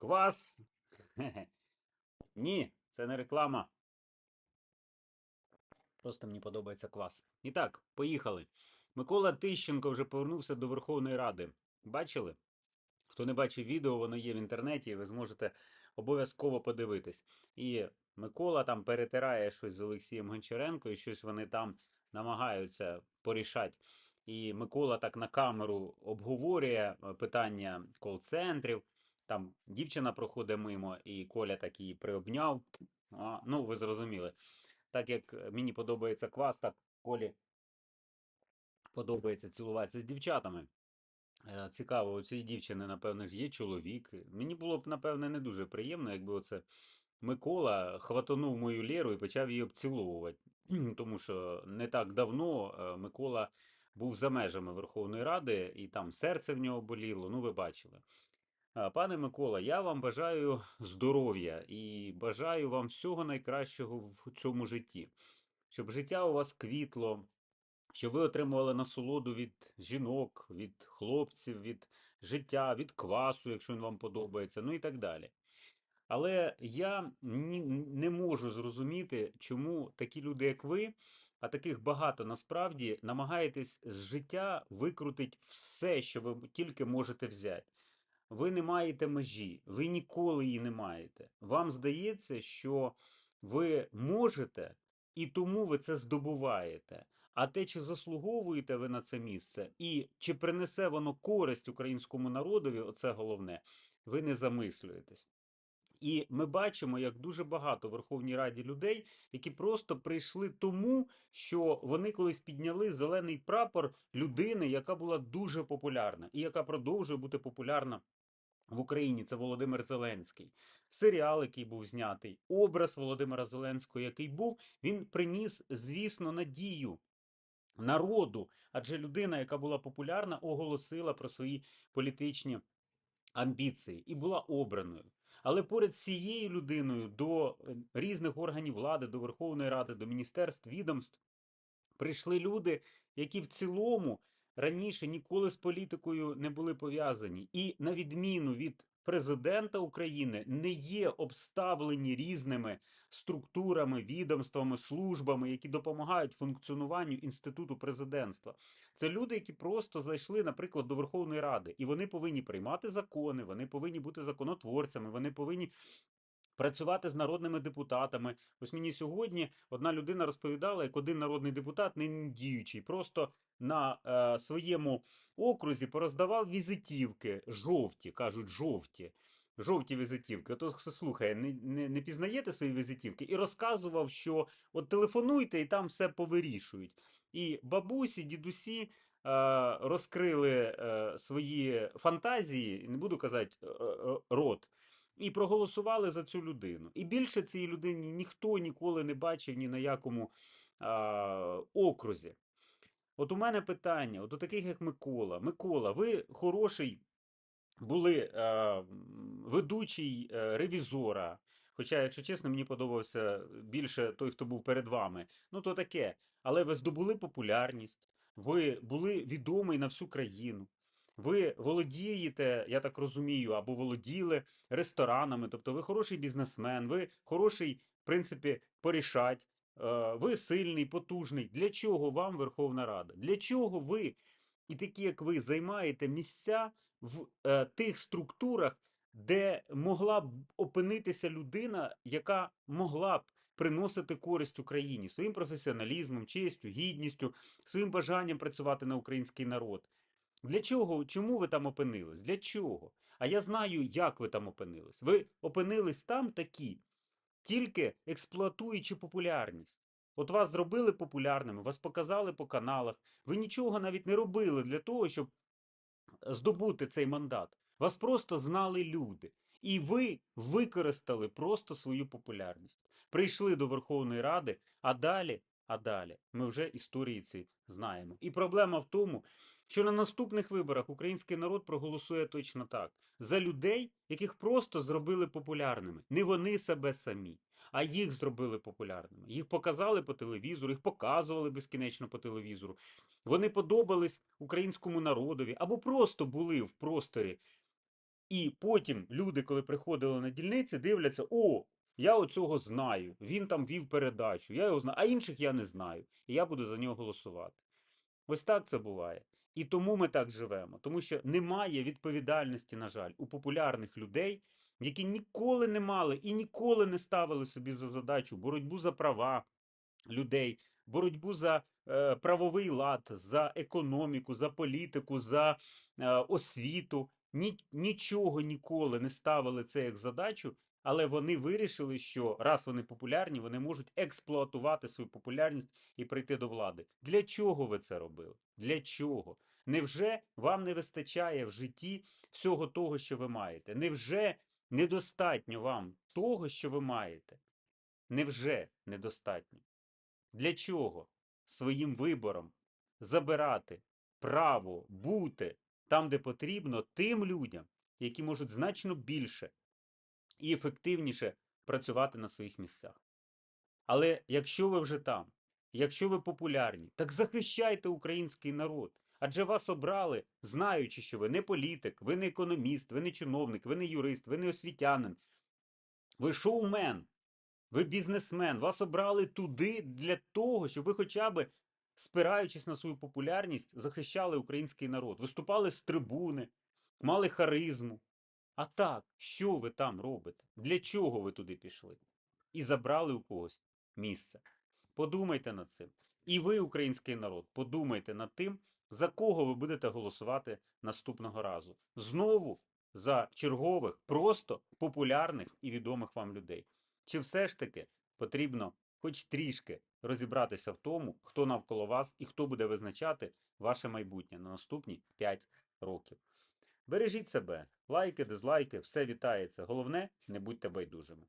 Квас. Ні, це не реклама. Просто мені подобається квас. І так, поїхали. Микола Тищенко вже повернувся до Верховної Ради. Бачили? Хто не бачив відео, воно є в інтернеті, і ви зможете обов'язково подивитись. І Микола там перетирає щось з Олексієм Гончаренко, і щось вони там намагаються порішати. І Микола так на камеру обговорює е, питання кол-центрів. Там дівчина проходить мимо, і Коля так її приобняв. А, ну, ви зрозуміли. Так як е, мені подобається квас, так Колі подобається цілуватися з дівчатами. Е, Цікаво, у цієї дівчини, напевно, ж є чоловік. Мені було б, напевне, не дуже приємно, якби оце Микола хватанув мою Лєру і почав її обціловувати. Тому що не так давно е, Микола був за межами Верховної Ради, і там серце в нього боліло. Ну, ви бачили. А, Пане Микола, я вам бажаю здоров'я і бажаю вам всього найкращого в цьому житті, щоб життя у вас квітло, щоб ви отримували насолоду від жінок, від хлопців, від життя, від квасу, якщо він вам подобається, ну і так далі. Але я не можу зрозуміти, чому такі люди, як ви, а таких багато насправді, намагаєтесь з життя викрутити все, що ви тільки можете взяти. Ви не маєте межі, ви ніколи її не маєте. Вам здається, що ви можете, і тому ви це здобуваєте. А те, чи заслуговуєте ви на це місце, і чи принесе воно користь українському народові, оце головне, ви не замислюєтесь. І ми бачимо, як дуже багато в Верховній Раді людей, які просто прийшли тому, що вони колись підняли зелений прапор людини, яка була дуже популярна і яка продовжує бути популярна в Україні. Це Володимир Зеленський. Серіал, який був знятий, образ Володимира Зеленського, який був, він приніс, звісно, надію. Народу, адже людина, яка була популярна, оголосила про свої політичні амбіції і була обраною. Але поряд з цією людиною до е, різних органів влади, до Верховної Ради, до міністерств, відомств прийшли люди, які в цілому раніше ніколи з політикою не були пов'язані, і на відміну від президента України не є обставлені різними структурами, відомствами, службами, які допомагають функціонуванню інституту президентства. Це люди, які просто зайшли, наприклад, до Верховної Ради, і вони повинні приймати закони, вони повинні бути законотворцями, вони повинні. Працювати з народними депутатами. Ось мені сьогодні одна людина розповідала, як один народний депутат, не діючий, просто на е, своєму окрузі пороздавав візитівки жовті, кажуть, жовті. Жовті візитівки. Ото хто слухає, не, не, не пізнаєте свої візитівки, і розказував, що от телефонуйте і там все повирішують. І бабусі, дідусі е, розкрили е, свої фантазії, не буду казати е, е, рот, і проголосували за цю людину. І більше цієї людині ніхто ніколи не бачив ні на якому е, окрузі. От у мене питання, от у таких як Микола. Микола, ви хороший були м, ведучий е, ревізора. Хоча, якщо чесно, мені подобався більше той, хто був перед вами. Ну, то таке. Але ви здобули популярність, ви були відомий на всю країну. Ви володієте, я так розумію, або володіли ресторанами, тобто ви хороший бізнесмен, ви хороший, в принципі, порішать, е, ви сильний, потужний. Для чого вам Верховна Рада? Для чого ви, і такі, як ви, займаєте місця в е, тих структурах, де могла б опинитися людина, яка могла б приносити користь Україні своїм професіоналізмом, честю, гідністю, своїм бажанням працювати на український народ. Для чого? Чому ви там опинились? Для чого? А я знаю, як ви там опинились. Ви опинились там такі, тільки експлуатуючи популярність. От вас зробили популярними, вас показали по каналах. Ви нічого навіть не робили для того, щоб здобути цей мандат. Вас просто знали люди. І ви використали просто свою популярність. Прийшли до Верховної Ради, а далі, а далі ми вже історії ці знаємо. І проблема в тому, що на наступних виборах український народ проголосує точно так: за людей, яких просто зробили популярними. Не вони себе самі, а їх зробили популярними. Їх показали по телевізору, їх показували безкінечно по телевізору. Вони подобались українському народові або просто були в просторі І потім люди, коли приходили на дільниці, дивляться: о, я оцього знаю. Він там вів передачу, я його знаю, а інших я не знаю. І я буду за нього голосувати. Ось так це буває. І тому ми так живемо. Тому що немає відповідальності, на жаль, у популярних людей, які ніколи не мали і ніколи не ставили собі за задачу боротьбу за права людей, боротьбу за е, правовий лад, за економіку, за політику, за е, освіту. Ні, нічого ніколи не ставили це як задачу, але вони вирішили, що раз вони популярні, вони можуть експлуатувати свою популярність і прийти до влади. Для чого ви це робили? Для чого? Невже вам не вистачає в житті всього того, що ви маєте? Невже недостатньо вам того, що ви маєте? Невже недостатньо? Для чого своїм вибором забирати право бути там, де потрібно, тим людям, які можуть значно більше і ефективніше працювати на своїх місцях? Але якщо ви вже там, якщо ви популярні, так захищайте український народ. Адже вас обрали, знаючи, що ви не політик, ви не економіст, ви не чиновник, ви не юрист, ви не освітянин, ви шоумен, ви бізнесмен. Вас обрали туди для того, щоб ви хоча б, спираючись на свою популярність, захищали український народ, виступали з трибуни, мали харизму. А так, що ви там робите? Для чого ви туди пішли? І забрали у когось місце. Подумайте над цим. І ви, український народ, подумайте над тим, за кого ви будете голосувати наступного разу. Знову за чергових, просто популярних і відомих вам людей. Чи все ж таки потрібно хоч трішки розібратися в тому, хто навколо вас і хто буде визначати ваше майбутнє на наступні 5 років. Бережіть себе, лайки, дизлайки, все вітається. Головне, не будьте байдужими.